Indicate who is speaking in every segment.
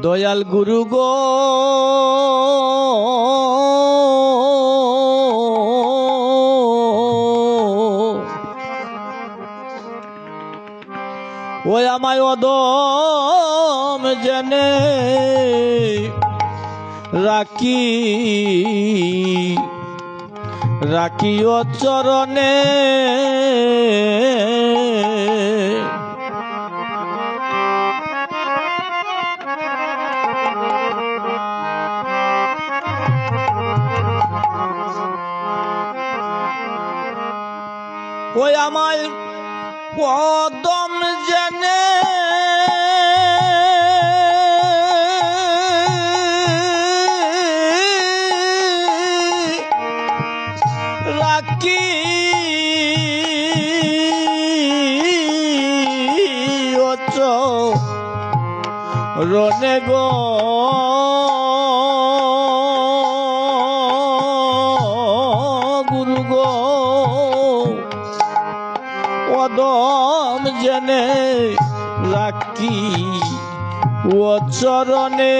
Speaker 1: দয়াল গুরু গো। ওই আমায় অদম জেনে রাখি রাখি ও চরণে। আমায় পদম জেনে। রাখি রনে গো। গুরু গো। পদম জেনে রাখি ও চরণে।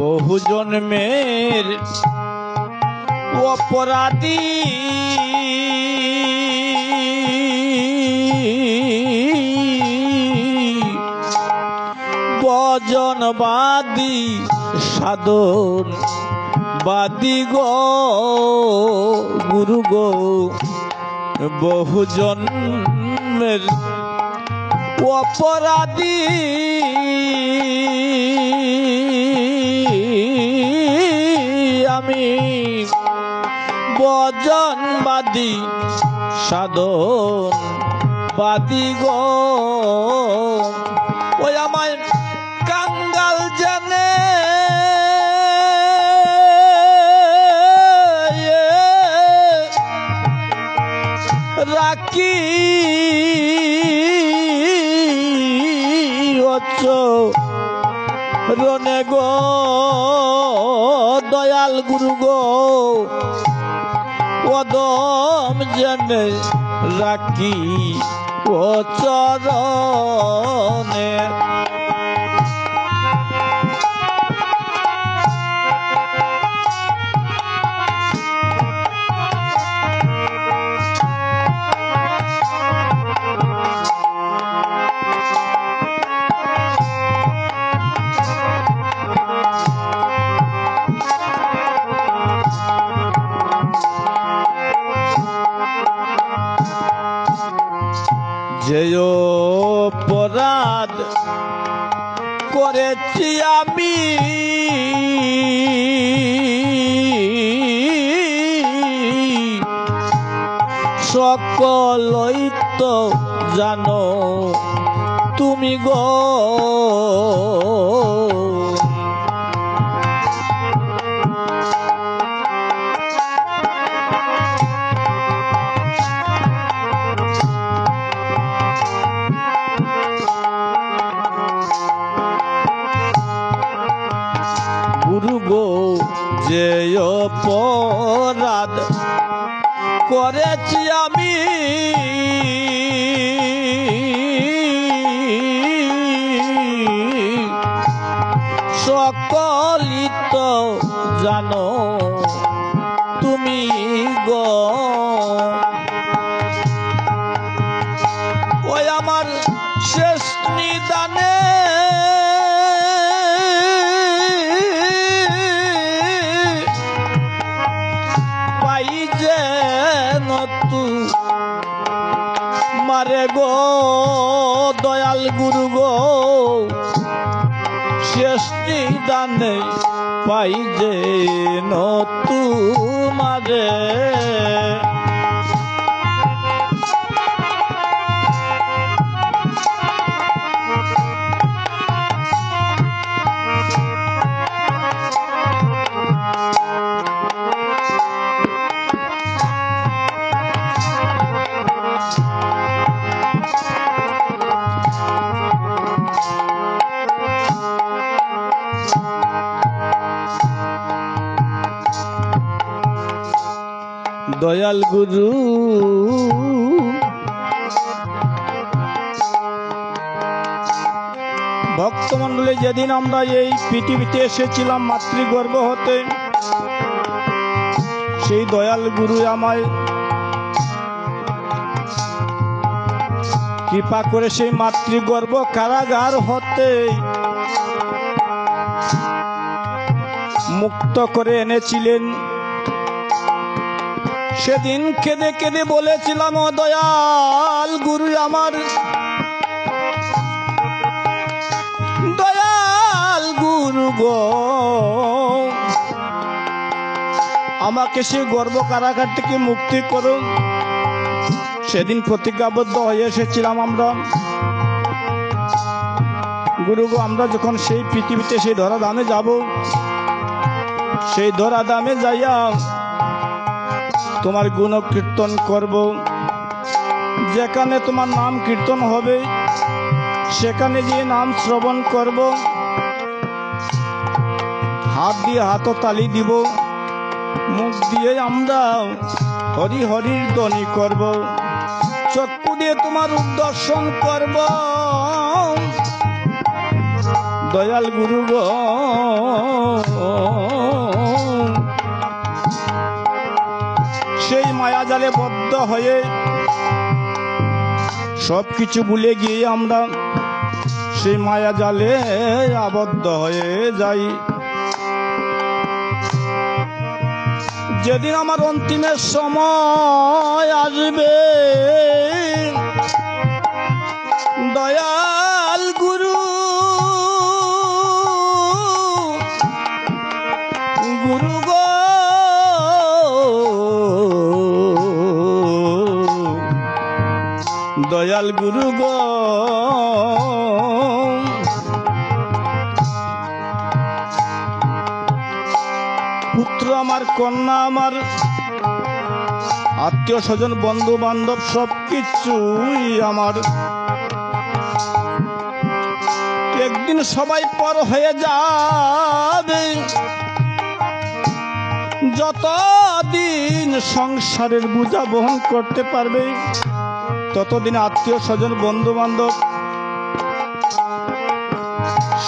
Speaker 1: বহু জন্মের অপরাধী। বজনবাদী সাধন বাদী গো গুরু গো। বহু জন্মের অপরাধী। আমি বজনবাদী সাধন বাদী গো। ওই আমায় কাঙ্গাল জানে। রাখি রনে গো। দয়াল গুরু গো। পদম জেনে রাখি ও চরণে। করেছি আমি। সকলই তো জানো তুমি গো। যে অপরাধ করেছি আমি সকলিত জানো তুমি গো নিদানে পাই যে নতু মারে দয়াল গুরু। ভক্তমণ্ডলী, যেদিন আমরা এই পৃথিবীতে এসেছিলাম মাতৃগর্ভ হতে, সেই দয়াল গুরু আমায় কৃপা করে সেই মাতৃগর্ভ কারাগার হতে মুক্ত করে এনেছিলেন। সেদিন কেঁদে কেঁদে বলেছিলাম, ও দয়াল গুরু আমার। দয়াল গুরু গো, আমাকে সেই গর্ব কারাগার থেকে মুক্তি করুন সেদিন প্রতিজ্ঞাবদ্ধ হয়ে এসেছিলাম আমরা। গুরু গো, আমরা যখন সেই পৃথিবীতে সেই ধরা দামে যাব, সেই ধরা দামে যাইয়া তোমার গুণ কীর্তন করব। যেখানে তোমার নাম কীর্তন হবে, সেখানে গিয়ে নাম শ্রবণ করব। হাত দিয়ে হাত তালি দিব। মুখ দিয়ে আমরা হরি হরির ধ্বনি করব। চক্ষু দিয়ে তোমার রূপ দর্শন করব। দয়াল গুরু গো মায়াজালে বদ্ধ হয়ে সব কিছু ভুলে গিয়ে আমরা সেই মায়াজালে আবদ্ধ হয়ে যাই। যেদিন আমার অন্তিমের সময় আসবে দয়াল দয়াল গুরু গো। পুত্র আমার, কন্যা আমার, আত্মীয় স্বজন বন্ধু বান্ধব সব কিছুই আমার। একদিন সবাই পর হয়ে যাবে। যতদিন সংসারের বোঝা বহন করতে পারবে ততদিন আত্মীয় স্বজন বন্ধু বান্ধব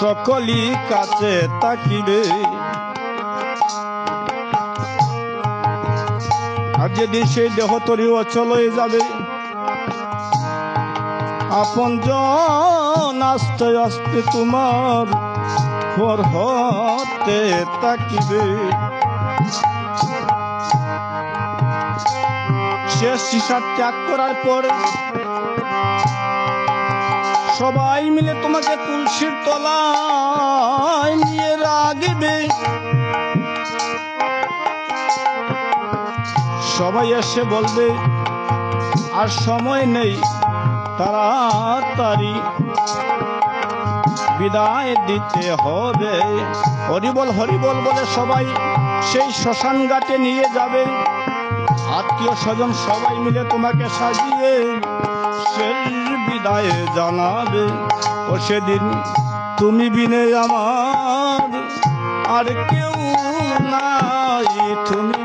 Speaker 1: সকলই কাছে তাকিবে। আর যেদিন সেই দেহ তরি অচল হয়ে যাবে, আপন আস্তে আস্তে তোমার হতে তাকিবে। শেষ শিশার ত্যাগ করার পর সবাই মিলে তোমাকে তুলসীর তলায় নিয়ে রাখবে। সবাই এসে বলবে, আর সময় নেই, তাড়াতাড়ি বিদায় দিতে হবে। হরিবল হরিবল বলে সবাই সেই শ্মশান ঘাটে নিয়ে যাবে। আত্মীয় স্বজন সবাই মিলে তোমাকে সাজিয়ে শেষ বিদায় জানাবে। ও সেদিন তুমি বিনে আমার, আর কেউ নাই, তুমি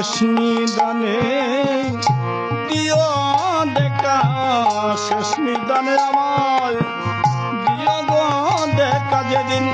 Speaker 1: শেষ দানে দিও দেখা শেষ দানে আমার দিও গো দেখা যেদিন